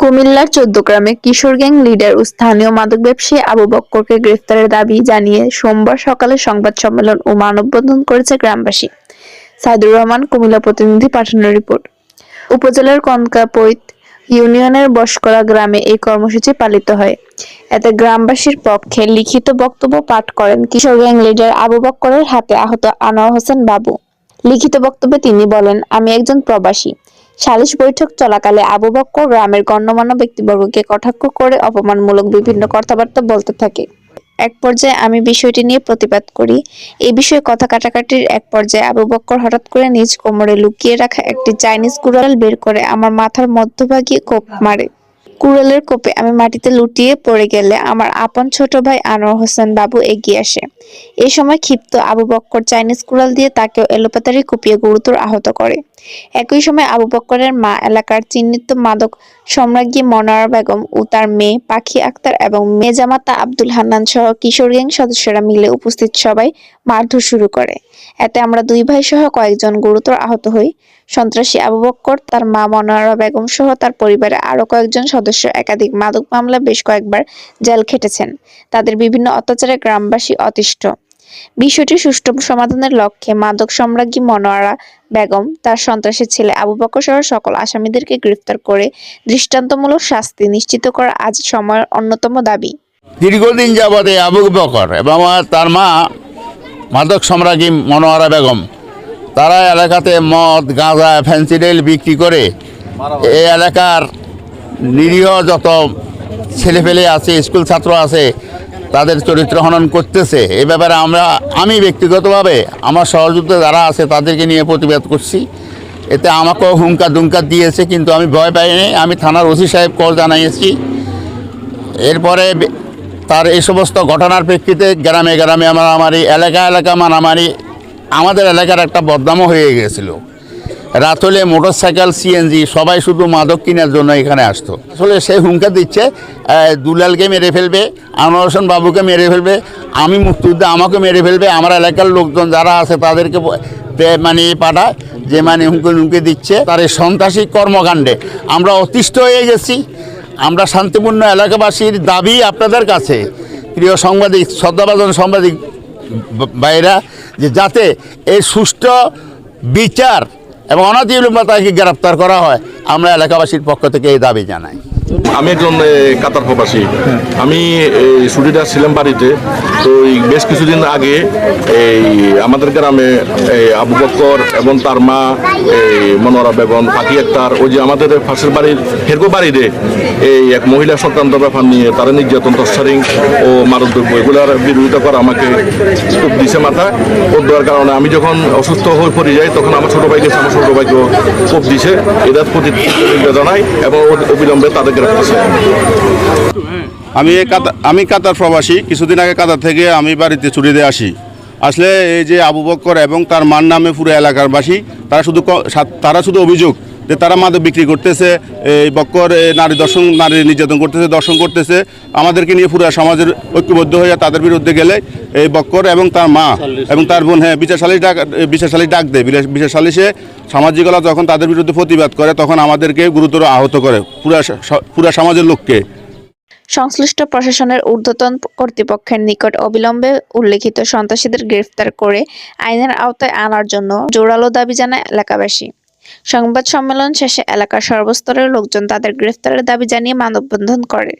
কুমিল্লার চৌদ্দগ্রামে কিশোর gang leader ও স্থানীয় মাদক ব্যবসায়ী আবু বক্করকে গ্রেফতারের দাবি জানিয়ে সোমবার সকালে সংবাদ সম্মেলন ও মানববন্ধন করেছে গ্রামবাসী। সাইদুর রহমান, কুমিল্লা প্রতিনিধি পাঠানোর রিপোর্ট। উপজেলার কনকাপৈত ইউনিয়নের বসকরা গ্রামে এই কর্মসূচি পালিত হয়। এতে গ্রামবাসীর পক্ষে লিখিত বক্তব্য পাঠ করেন কিশোর গ্যাং লিডার আবু বক্করের হাতে আহত আনোয়ার হোসেন বাবু। লিখিত বক্তব্যে তিনি বলেন, আমি একজন প্রবাসী। সালিশ বৈঠক চলাকালে আবু বক্কর গ্রামের গণ্যমান্য ব্যক্তিবর্গকে কটাক্ষ করে অপমানমূলক বিভিন্ন কথাবার্তা বলতে থাকে। এক পর্যায়ে আমি বিষয়টি নিয়ে প্রতিবাদ করি। এই বিষয়ে কথা কাটাকাটির এক পর্যায়ে আবু বক্কর হঠাৎ করে নিজ কোমরে লুকিয়ে রাখা একটি চাইনিজ কুড়াল বের করে আমার মাথার মধ্যভাগে কোপ মারে। কুড়ালের কোপে আমি মাটিতে লুটিয়ে পড়ে গেলে আমার আপন ছোট ভাই আনোয়ার হোসেন বাবু এগিয়ে আসে। এই সময় ক্ষিপ্ত আবু বক্কর চাইনিজ কুড়াল দিয়ে তাকেও এলোপাতারি কুপিয়ে গুরুতর আহত করে। একই সময় আবু বক্করের মা, এলাকার চিহ্নিত মাদক সম্রাজ্ঞী মনোয়ারা বেগম ও তার মেয়ে পাখি আক্তার এবং মেজামাতা আব্দুল হান্নান সহ কিশোর গ্যাং সদস্যরা মিলে উপস্থিত সবাই মারধর শুরু করে। এতে আমরা দুই ভাই সহ কয়েকজন গুরুতর আহত হই। সন্ত্রাসী আবু বক্কর, তার মা মনোয়ারা বেগম সহ তার পরিবারের আরও কয়েকজন সদস্য একাধিক মাদক মামলা বেশ কয়েকবার জেল খেটেছেন। তাদের বিভিন্ন অত্যাচারে গ্রামবাসী অতিষ্ঠ। বিষয়টি সুষ্ঠু সমাধানের লক্ষ্যে মাদক সম্রাজ্ঞী মনোয়ারা বেগম, তার সন্ত্রাসী ছেলে আবু বকর সহ সকল আসামিদেরকে গ্রেফতার করে দৃষ্টান্তমূলক শাস্তি নিশ্চিত করা আজ সময়ের অন্যতম দাবি। দীর্ঘদিন যাবতে আবু বকর এবং তার মা মাদক সম্রাজ্ঞী মনোয়ারা বেগম তারা এলাকাতে মদ গাঁজা ফ্যান্সিডেল বিক্রি করে এই এলাকার নিরীহ যত ছেলেপেলে আছে স্কুল ছাত্র আছে তাদের চরিত্র হনন করতেছে। এ ব্যাপারে আমরা আমি ব্যক্তিগতভাবে আমার সহযোগিতা যারা আছে তাদেরকে নিয়ে প্রতিবাদ করছি। এতে আমাকেও হুঙ্কার দুঙ্কার দিয়েছে কিন্তু আমি ভয় পাইনি আমি থানার ওসি সাহেব কল জানাইছি এরপরে তার এই সমস্ত ঘটনার প্রেক্ষিতে গ্রামে গ্রামে আমরা আমার এই এলাকা এলাকা মারামারি আমাদের এলাকার একটা বদনামও হয়ে গেছিল রাত হলে মোটর সাইকেল সিএনজি সবাই শুধু মাদক কেনার জন্য এখানে আসতো। আসলে সে হুঙ্কার দিচ্ছে দুলালকে মেরে ফেলবে, আনোয়ার বাবুকে মেরে ফেলবে, আমি মুক্তিযুদ্ধে আমাকে মেরে ফেলবে, আমার এলাকার লোকজন যারা আছে তাদেরকে মানে পাঠায়, যে মানে হুমকি হুমকি দিচ্ছে। তার এই সন্ত্রাসী কর্মকাণ্ডে আমরা অতিষ্ঠ হয়ে গেছি। আমরা শান্তিপূর্ণ এলাকাবাসীর দাবি আপনাদের কাছে। প্রিয় সাংবাদিক, শ্রদ্ধাভাজন সাংবাদিক ব- ভাইরা যে যাতে এই সুষ্ঠু বিচার এবং অনাদিলম্বা তাকে গ্রেপ্তার করা হয়, আমরা এলাকাবাসীর পক্ষ থেকে এই দাবি জানাই। আমি একজন কাতার প্রবাসী। আমি এই ছুটিটা ছিলাম বাড়িতে তো এই বেশ কিছুদিন আগে এই আমাদের গ্রামে এই আবু বক্কর এবং তার মা, এই মনোরা বেগম, ফাঁকি একতার ওই যে আমাদের পাশের বাড়ির হেরকো বাড়িতে এই এক মহিলা সংক্রান্ত ব্যাপার নিয়ে তারা নির্যাতন তস্তারিং ও মাদকদ্রব্য এগুলোর বিরোধিতা করে আমাকে খুব দিছে মাথা। কোপ দেওয়ার কারণে আমি যখন অসুস্থ হয়ে পড়ে যাই, তখন আমার ছোট ভাইকে, আমার ছোট ভাইকেও কোপ দিছে। এদের প্রতি জানাই এবং অবিলম্বে তাদেরকে রাখতেছে আমি আমি কাতার প্রবাসী। কিছুদিন আগে কাতার থেকে আমি বাড়িতে ছুটিতে আসি। আসলে এই যে আবু বক্কর এবং তার মার নামে পুরো এলাকার বাসী তারা শুধু তারা শুধু অভিযোগ যে তারা মাদক বিক্রি করতেছে, এই বক্কর নারী দর্শন, নারী নির্যাতন করতেছে, দর্শন করতেছে। আমাদেরকে নিয়ে পুরো সমাজের ঐক্যবদ্ধ হয়ে তাদের বিরুদ্ধে গেলে এই বক্কর এবং তার মা এবং তার বোন হ্যাঁ বিচার সালিশ ডাক বিচার সালিশ ডাক দেয়। বিচার সালিশে সামাজিকতা যখন তাদের বিরুদ্ধে প্রতিবাদ করে, তখন আমাদেরকে গুরুতর আহত করে পুরা পুরা সমাজের লোককে। সংশ্লিষ্ট প্রশাসনের ঊর্ধ্বতন কর্তৃপক্ষের নিকট অবিলম্বে উল্লেখিত সন্ত্রাসীদের গ্রেফতার করে আইনের আওতায় আনার জন্য জোরালো দাবি জানায় এলাকাবাসী। সংবাদ সম্মেলন শেষে এলাকার সর্বস্তরের লোকজন তাদের গ্রেফতারের দাবি জানিয়ে মানববন্ধন করে।